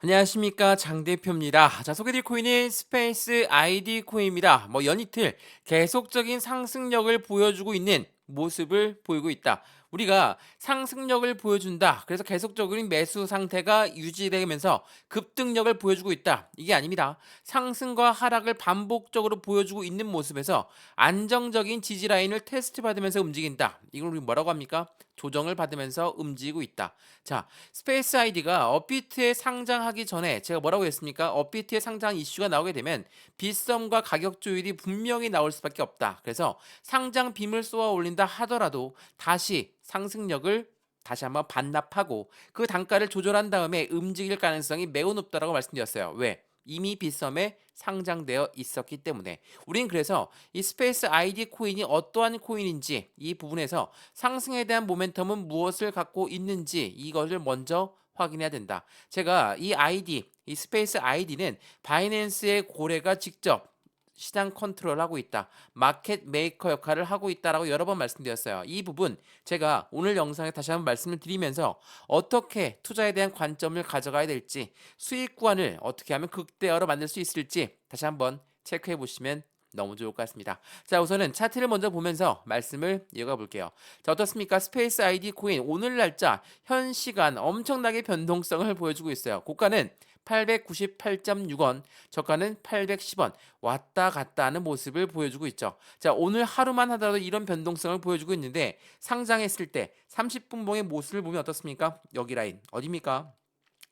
안녕하십니까 장 대표입니다. 자 소개드릴 코인은 스페이스 아이디 코인입니다. 뭐 연이틀 계속적인 상승력을 보여주고 있는 모습을 보이고 있다. 우리가 상승력을 보여준다. 그래서 계속적인 매수 상태가 유지되면서 급등력을 보여주고 있다. 이게 아닙니다. 상승과 하락을 반복적으로 보여주고 있는 모습에서 안정적인 지지 라인을 테스트 받으면서 움직인다. 이걸 우리 뭐라고 합니까? 조정을 받으면서 움직이고 있다. 자, 스페이스 아이디가 업비트에 상장하기 전에 제가 뭐라고 했습니까? 업비트에 상장 이슈가 나오게 되면 비썸과 가격 조율이 분명히 나올 수밖에 없다. 그래서 상장 빔을 쏘아 올린다 하더라도 다시 상승력을 다시 한번 반납하고 그 단가를 조절한 다음에 움직일 가능성이 매우 높다라고 말씀드렸어요. 왜? 이미 빗썸에 상장되어 있었기 때문에 우린 그래서 이 스페이스 아이디 코인이 어떠한 코인인지 이 부분에서 상승에 대한 모멘텀은 무엇을 갖고 있는지 이것을 먼저 확인해야 된다. 제가 이 아이디, 이 스페이스 아이디는 바이낸스의 고래가 직접 시장 컨트롤하고 있다. 마켓 메이커 역할을 하고 있다라고 여러 번 말씀드렸어요. 이 부분 제가 오늘 영상에 다시 한번 말씀을 드리면서 어떻게 투자에 대한 관점을 가져가야 될지 수익 구간을 어떻게 하면 극대화로 만들 수 있을지 다시 한번 체크해 보시면 너무 좋을 것 같습니다. 자, 우선은 차트를 먼저 보면서 말씀을 이어가 볼게요. 자, 어떻습니까? 스페이스 아이디 코인 오늘 날짜 현 시간 엄청나게 변동성을 보여주고 있어요. 고가는 898.6원, 저가는 810원 왔다 갔다 하는 모습을 보여주고 있죠. 자, 오늘 하루만 하더라도 이런 변동성을 보여주고 있는데 상장했을 때 30분 봉의 모습을 보면 어떻습니까? 여기 라인 어디입니까?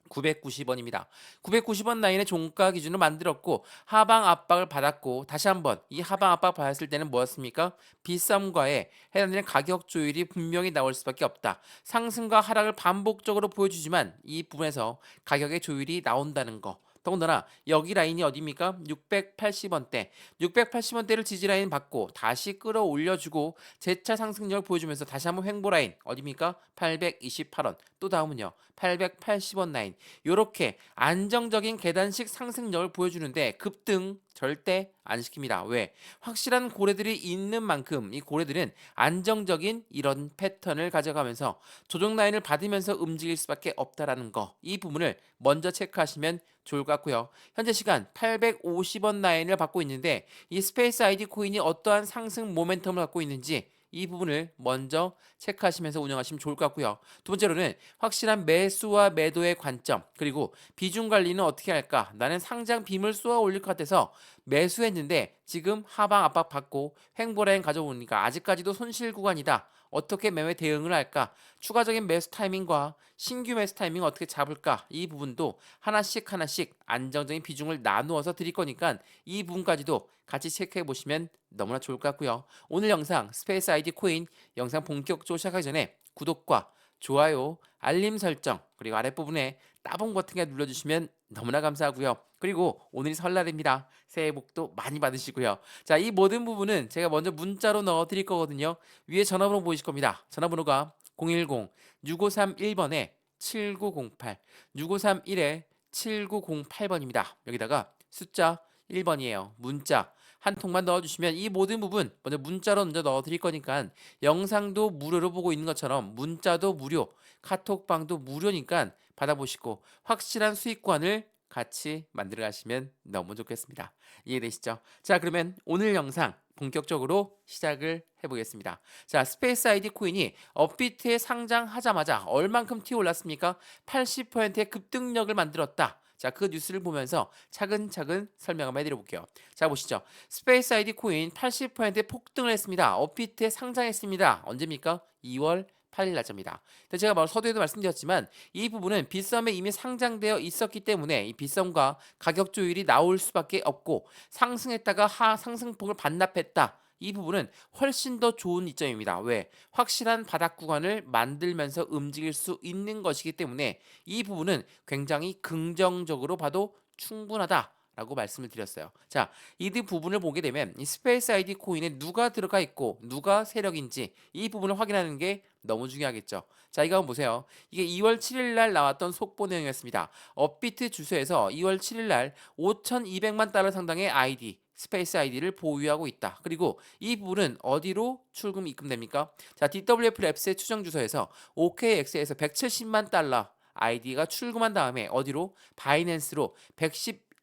990원입니다. 990원 라인의 종가 기준으로 만들었고 하방 압박을 받았고 다시 한번 이 하방 압박 받았을 때는 뭐였습니까? 비썸과의 해당되는 가격 조율이 분명히 나올 수밖에 없다. 상승과 하락을 반복적으로 보여주지만 이 부분에서 가격의 조율이 나온다는 거. 더군다나 여기 라인이 어디입니까? 680원대. 680원대를 지지 라인 받고 다시 끌어올려주고 재차 상승력을 보여주면서 다시 한번 횡보 라인 어디입니까? 828원. 또 다음은요. 880원 라인. 요렇게 안정적인 계단식 상승력을 보여주는데 급등 절대 안 시킵니다. 왜? 확실한 고래들이 있는 만큼 이 고래들은 안정적인 이런 패턴을 가져가면서 조정 라인을 받으면서 움직일 수밖에 없다라는 거. 이 부분을 먼저 체크하시면 좋을 것 같고요. 현재 시간 850원 라인을 받고 있는데 이 스페이스 아이디 코인이 어떠한 상승 모멘텀을 갖고 있는지 이 부분을 먼저 체크하시면서 운영하시면 좋을 것 같고요. 두 번째로는 확실한 매수와 매도의 관점 그리고 비중 관리는 어떻게 할까? 나는 상장 빔을 쏘아 올릴 것 같아서 매수했는데 지금 하방 압박 받고 횡보라인 가져오니까 아직까지도 손실 구간이다. 어떻게 매매 대응을 할까? 추가적인 매수 타이밍과 신규 매수 타이밍 어떻게 잡을까? 이 부분도 하나씩 하나씩 안정적인 비중을 나누어서 드릴 거니까 이 부분까지도 같이 체크해 보시면 너무나 좋을 것 같고요. 오늘 영상 스페이스 아이디 코인 영상 본격적으로 시작하기 전에 구독과 좋아요, 알림 설정 그리고 아랫부분에 따봉 버튼에 눌러주시면 너무나 감사하고요. 그리고 오늘이 설날입니다. 새해 복도 많이 받으시고요. 자, 이 모든 부분은 제가 먼저 문자로 넣어 드릴 거거든요. 위에 전화번호 보이실 겁니다. 전화번호가 010-6531번에 7908, 6531에 7908번입니다. 여기다가 숫자 1번이에요. 문자 한 통만 넣어주시면 이 모든 부분 먼저 문자로 먼저 넣어드릴 거니까 영상도 무료로 보고 있는 것처럼 문자도 무료, 카톡방도 무료니까 받아보시고 확실한 수익관을 같이 만들어 가시면 너무 좋겠습니다. 이해되시죠? 자, 그러면 오늘 영상 본격적으로 시작을 해보겠습니다. 자, 스페이스 아이디 코인이 업비트에 상장하자마자 얼만큼 튀어 올랐습니까? 80%의 급등력을 만들었다. 자, 그 뉴스를 보면서 차근차근 설명 한번 해드려 볼게요. 자, 보시죠. 스페이스 아이디 코인 80%의 폭등을 했습니다. 업비트에 상장했습니다. 언제입니까? 2월 8일 날짜입니다. 근데 제가 바로 서두에도 말씀드렸지만 이 부분은 빗썸에 이미 상장되어 있었기 때문에 이 빗썸과 가격 조율이 나올 수밖에 없고 상승했다가 하 상승폭을 반납했다. 이 부분은 훨씬 더 좋은 이점입니다. 왜? 확실한 바닥 구간을 만들면서 움직일 수 있는 것이기 때문에 이 부분은 굉장히 긍정적으로 봐도 충분하다. 라고 말씀을 드렸어요. 자, 이 부분을 보게 되면 이 스페이스 아이디 코인에 누가 들어가 있고 누가 세력인지 이 부분을 확인하는 게 너무 중요하겠죠. 자, 이거 한번 보세요. 이게 2월 7일 날 나왔던 속보 내용이었습니다. 업비트 주소에서 2월 7일 날 5,200만 달러 상당의 아이디 스페이스 아이디를 보유하고 있다. 그리고 이 부분은 어디로 출금 입금됩니까? 자, DWF 랩스의 추정 주소에서 OKX에서 170만 달러 아이디가 출금한 다음에 어디로 바이낸스로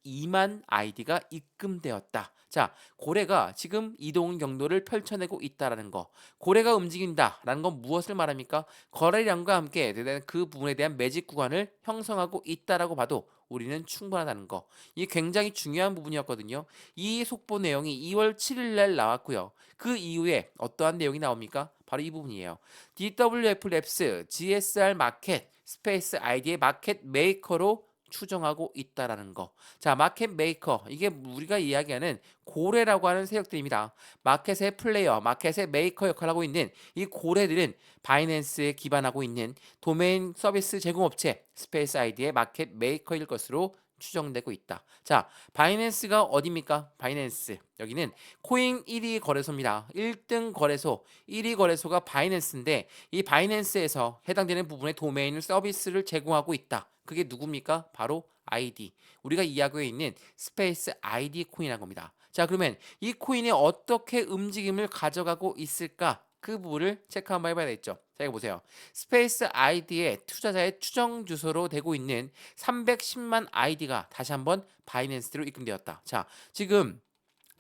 112만 아이디가 입금되었다. 자, 고래가 지금 이동 경로를 펼쳐내고 있다라는 거. 고래가 움직인다라는 건 무엇을 말합니까? 거래량과 함께 그 부분에 대한 매직 구간을 형성하고 있다라고 봐도 우리는 충분하다는 거. 이게 굉장히 중요한 부분이었거든요. 이 속보 내용이 2월 7일 날 나왔고요. 그 이후에 어떠한 내용이 나옵니까? 바로 이 부분이에요. DWF 랩스 GSR 마켓 스페이스 아이디의 마켓 메이커로 추정하고 있다라는 거. 자, 마켓 메이커. 이게 우리가 이야기하는 고래라고 하는 세력들입니다. 마켓의 플레이어, 마켓의 메이커 역할을 하고 있는 이 고래들은 바이낸스에 기반하고 있는 도메인 서비스 제공업체 스페이스 아이디의 마켓 메이커일 것으로 추정되고 있다. 자, 바이낸스가 어디입니까? 바이낸스. 여기는 코인 1위 거래소입니다. 1등 거래소, 1위 거래소가 바이낸스인데 이 바이낸스에서 해당되는 부분의 도메인 서비스를 제공하고 있다. 그게 누굽니까? 바로 아이디. 우리가 이야기하고 있는 스페이스 아이디 코인이라는 겁니다. 자, 그러면 이 코인이 어떻게 움직임을 가져가고 있을까? 그 부분을 체크 한번 해봐야 되겠죠. 자, 이거 보세요. 스페이스 아이디의 투자자의 추정 주소로 되고 있는 310만 아이디가 다시 한번 바이낸스로 입금되었다. 자, 지금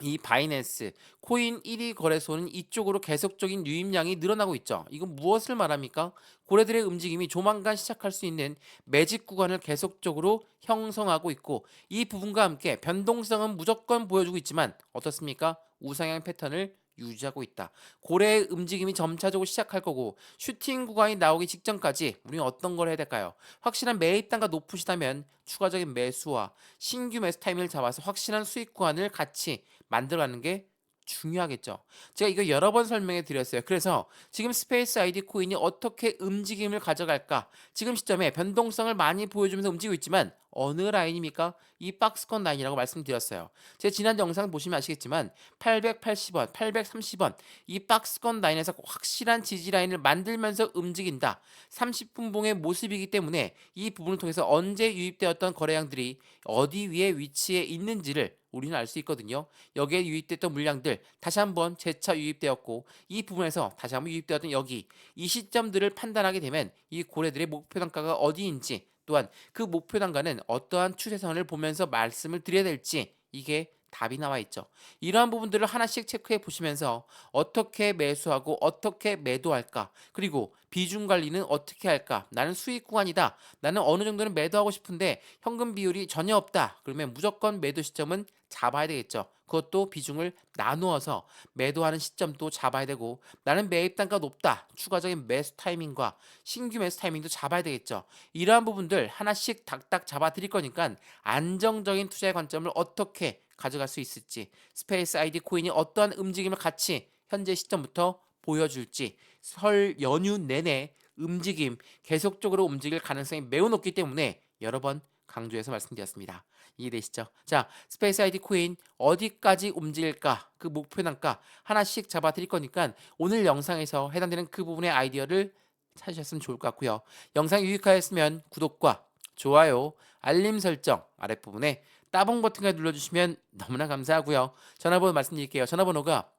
이 바이낸스 코인 1위 거래소는 이쪽으로 계속적인 유입량이 늘어나고 있죠. 이건 무엇을 말합니까? 고래들의 움직임이 조만간 시작할 수 있는 매직 구간을 계속적으로 형성하고 있고 이 부분과 함께 변동성은 무조건 보여주고 있지만 어떻습니까? 우상향 패턴을 유지하고 있다. 고래의 움직임이 점차적으로 시작할 거고 슈팅 구간이 나오기 직전까지 우리는 어떤 걸 해야 될까요? 확실한 매입 단가 높으시다면 추가적인 매수와 신규 매수 타이밍을 잡아서 확실한 수익 구간을 같이 만들어가는 게 중요하겠죠. 제가 이거 여러 번 설명해 드렸어요. 그래서 지금 스페이스 아이디 코인이 어떻게 움직임을 가져갈까? 지금 시점에 변동성을 많이 보여주면서 움직이고 있지만 어느 라인입니까? 이 박스권 라인이라고 말씀드렸어요. 제 지난 영상 보시면 아시겠지만 880원, 830원 이 박스권 라인에서 확실한 지지 라인을 만들면서 움직인다. 30분 봉의 모습이기 때문에 이 부분을 통해서 언제 유입되었던 거래량들이 어디 위에 위치해 있는지를 우리는 알 수 있거든요. 여기에 유입됐던 물량들 다시 한번 재차 유입되었고 이 부분에서 다시 한번 유입되었던 여기 이 시점들을 판단하게 되면 이 고래들의 목표 단가가 어디인지 또한 그 목표 단가는 어떠한 추세선을 보면서 말씀을 드려야 될지 이게 답이 나와 있죠. 이러한 부분들을 하나씩 체크해 보시면서 어떻게 매수하고 어떻게 매도할까? 그리고 비중 관리는 어떻게 할까? 나는 수익 구간이다. 나는 어느 정도는 매도하고 싶은데 현금 비율이 전혀 없다. 그러면 무조건 매도 시점은 잡아야 되겠죠. 그것도 비중을 나누어서 매도하는 시점도 잡아야 되고 나는 매입 단가 높다. 추가적인 매수 타이밍과 신규 매수 타이밍도 잡아야 되겠죠. 이러한 부분들 하나씩 딱딱 잡아 드릴 거니까 안정적인 투자의 관점을 어떻게 가져갈 수 있을지 스페이스 아이디 코인이 어떠한 움직임을 같이 현재 시점부터 보여줄지 설 연휴 내내 움직임 계속적으로 움직일 가능성이 매우 높기 때문에 여러 번 강조해서 말씀드렸습니다. 이해되시죠? 자, 스페이스 아이디 코인 어디까지 움직일까? 그 목표 단가 하나씩 잡아 드릴 거니까 오늘 영상에서 해당되는 그 부분의 아이디어를 찾으셨으면 좋을 것 같고요. 영상이 유익하였으면 구독과 좋아요, 알림 설정 아랫부분에 따봉 버튼을 눌러주시면 너무나 감사하고요. 전화번호 말씀드릴게요. 전화번호가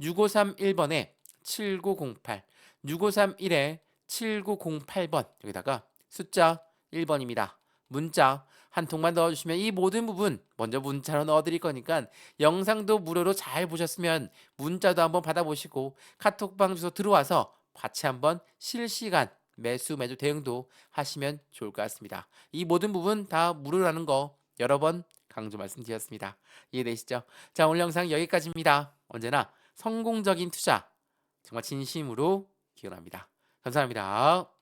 010-6531번에 7908 6531에 7908번 여기다가 숫자 1번입니다. 문자 한 통만 넣어주시면 이 모든 부분 먼저 문자로 넣어드릴 거니까 영상도 무료로 잘 보셨으면 문자도 한번 받아보시고 카톡방 주소 들어와서 같이 한번 실시간 매수 매도 대응도 하시면 좋을 것 같습니다. 이 모든 부분 다 무료라는 거 여러 번 강조 말씀드렸습니다. 이해되시죠? 자 오늘 영상 여기까지입니다. 언제나 성공적인 투자 정말 진심으로 기원합니다. 감사합니다.